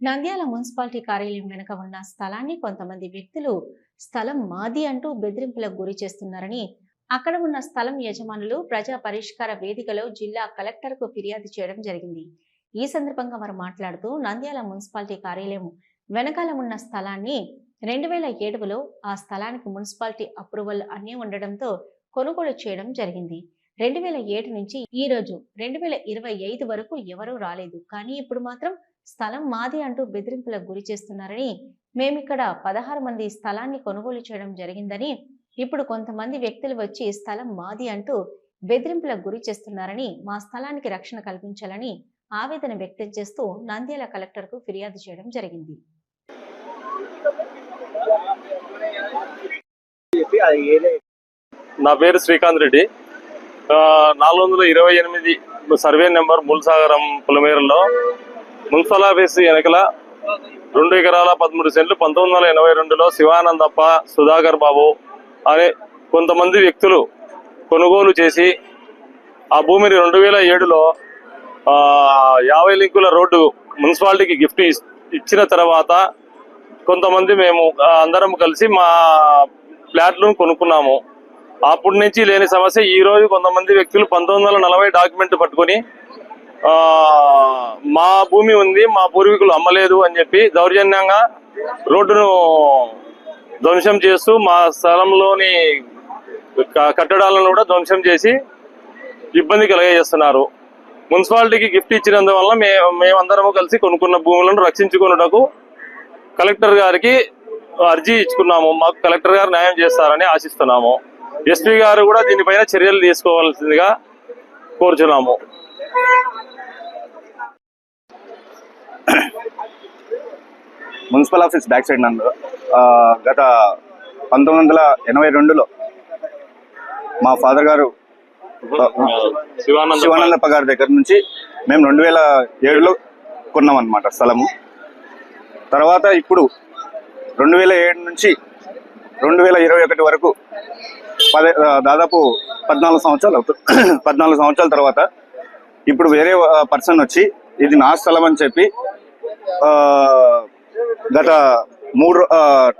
Nandyal municipality కార్యాలయం వెనుక ఉన్న స్థలాన్ని కొంతమంది వ్యక్తులు స్థలం మాది అంటూ బెదిరింపులకు గురి చేస్తున్నారని అక్కడ ఉన్న స్థలం యజమానులు ప్రజా పరిష్కార వేదికలో జిల్లా కలెక్టర్కు ఫిర్యాదు చేయడం జరిగింది. ఈ సందర్భంగా వారు మాట్లాడుతూ నంద్యాల మున్సిపాలిటీ కార్యాలయం వెనకాల ఉన్న స్థలాన్ని రెండు వేల ఏడులో ఆ స్థలానికి మున్సిపాలిటీ అప్రూవల్ అన్నీ ఉండడంతో కొనుగోలు చేయడం జరిగింది. రెండు వేల ఏడు నుంచి ఈ రోజు రెండు వేల ఇరవై ఐదు వరకు ఎవరూ రాలేదు. కానీ ఇప్పుడు మాత్రం స్థలం మాది అంటూ బెదిరింపులకు గురి చేస్తున్నారని మేమిక్కడ పదహారు మంది స్థలాన్ని కొనుగోలు చేయడం జరిగిందని ఇప్పుడు కొంతమంది వ్యక్తులు వచ్చి స్థలం మాది అంటూ బెదిరింపులకు గురి చేస్తున్నారని మా స్థలానికి రక్షణ కల్పించాలని ఆవేదన వ్యక్తం చేస్తూ నంద్యాల కలెక్టర్కు ఫిర్యాదు చేయడం జరిగింది. నా పేరు శ్రీకాంత్ రెడ్డి. నాలుగు వందల ఇరవై ఎనిమిది సర్వే నెంబర్ ముల్సాగరం పులమేరులో మున్సిపల్ ఆఫీస్ వెనకల రెండు ఎకరాల పదమూడు సెంట్లు పంతొమ్మిది వందల ఎనభై రెండులో శివానందప్ప సుధాకర్ బాబు అనే కొంతమంది వ్యక్తులు కొనుగోలు చేసి ఆ భూమిని రెండు వేల ఏడులో యాభై లింకుల రోడ్డు మున్సిపాలిటీకి గిఫ్ట్ ఇచ్చిన తర్వాత కొంతమంది మేము అందరం కలిసి మా ఫ్లాట్లను కొనుక్కున్నాము. అప్పటి నుంచి లేని సమస్య. ఈరోజు కొంతమంది వ్యక్తులు పంతొమ్మిది వందల నలభై డాక్యుమెంట్ పట్టుకొని మా భూమి ఉంది మా పూర్వీకులు అమ్మలేదు అని చెప్పి దౌర్జన్యంగా రోడ్డును ధ్వంసం చేస్తూ మా స్థలంలోని కట్టడాలను కూడా ధ్వంసం చేసి ఇబ్బంది కలగజేస్తున్నారు. మున్సిపాలిటీకి గిఫ్ట్ ఇచ్చినందువల్ల మే మేమందరము కలిసి కొనుక్కున్న భూములను రక్షించుకున్నటకు కలెక్టర్ గారికి అర్జీ ఇచ్చుకున్నాము. మాకు కలెక్టర్ గారు న్యాయం చేస్తారని ఆశిస్తున్నాము. ఎస్పీ గారు కూడా దీనిపైన చర్యలు తీసుకోవాల్సిందిగా కోరుచున్నాము. మున్సిపల్ ఆఫీస్ బ్యాక్ సైడ్ నందు ఆ, గత పంతొమ్మిది వందల ఎనభై రెండులో మా ఫాదర్ గారు శివానంద శివానందప్ప గారి దగ్గర నుంచి మేము రెండు వేల ఏడులో కొన్నాం అనమాట స్థలము. తర్వాత ఇప్పుడు రెండు వేల ఏడు నుంచి రెండు వేల ఇరవై ఒకటి వరకు పదే దాదాపు పద్నాలుగు సంవత్సరాలు అవుతుంది పద్నాలుగు సంవత్సరాల తర్వాత ఇప్పుడు వేరే పర్సన్ వచ్చి ఇది నా స్థలం అని చెప్పి గత మూడు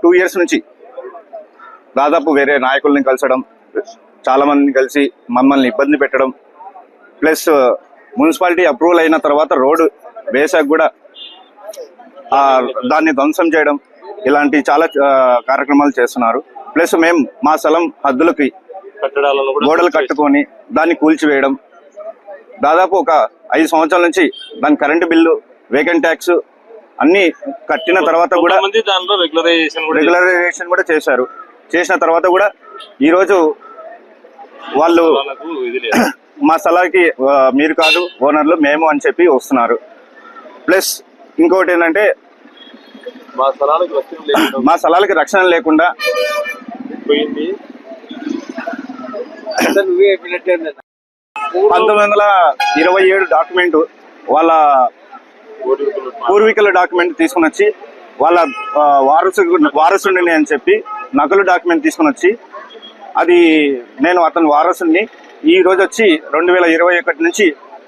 టూ ఇయర్స్ నుంచి దాదాపు వేరే నాయకుల్ని కలిసడం చాలా మందిని కలిసి మమ్మల్ని ఇబ్బంది పెట్టడం ప్లస్ మున్సిపాలిటీ అప్రూవల్ అయిన తర్వాత రోడ్డు వేసాక కూడా దాన్ని ధ్వంసం చేయడం ఇలాంటి చాలా కార్యక్రమాలు చేస్తున్నారు. ప్లస్ మేము మా స్థలం హద్దులకి గోడలు కట్టుకొని దాన్ని కూల్చివేయడం. దాదాపు ఒక ఐదు సంవత్సరాల నుంచి దాని కరెంటు బిల్లు వేకెంట్ ట్యాక్స్ అన్ని కట్టిన తర్వాత కూడా కొంతమంది దానిలో రెగ్యులరైజేషన్ కూడా రెగ్యులరైజేషన్ కూడా చేశారు. చేసిన తర్వాత కూడా ఈరోజు వాళ్ళు వాళ్ళకు ఇది లేదు. మా స్థలానికి ఆ, మీరు కాదు ఓనర్లు మేము అని చెప్పి వస్తున్నారు. ప్లస్ ఇంకోటి ఏంటంటే మా స్థలాలకు రక్షణ లేకుండా మా స్థలాలకి రక్షణ లేకుండా పోయింది. పంతొమ్మిది వందల ఇరవై ఏడు డాక్యుమెంట్ వాళ్ళ పూర్వీకుల డాక్యుమెంట్ తీసుకుని వచ్చి వాళ్ళ వారసు వారసుడిని అని చెప్పి నకలు డాక్యుమెంట్ తీసుకుని వచ్చి అది నేను అతని వారసుని ఈ రోజు వచ్చి రెండు వేల ఇరవై ఒకటి నుంచి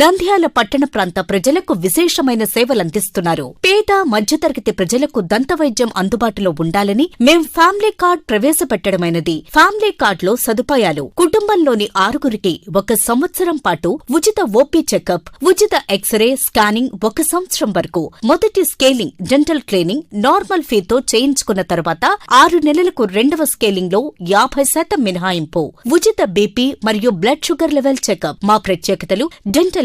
నంద్యాల పట్టణ ప్రాంత ప్రజలకు విశేషమైన సేవలందిస్తున్నారు. పేద మధ్యతరగతి ప్రజలకు దంతవైద్యం అందుబాటులో ఉండాలని మేం ఫ్యామిలీ కార్డ్ ప్రవేశపెట్టడమైనది. ఫ్యామిలీ కార్డ్లో సదుపాయాలు. కుటుంబంలోని ఆరుగురికి ఒక సంవత్సరం పాటు ఉచిత ఓపీ చెకప్ ఉచిత ఎక్స్రే స్కానింగ్ ఒక సంవత్సరం వరకు. మొదటి స్కేలింగ్ డెంటల్ క్లీనింగ్ నార్మల్ ఫీతో చేయించుకున్న తర్వాత ఆరు నెలలకు రెండవ స్కేలింగ్లో యాభై శాతం మినహాయింపు. ఉచిత బీపీ మరియు బ్లడ్ షుగర్ లెవెల్ చెకప్. మా ప్రత్యేకతలు డెంటల్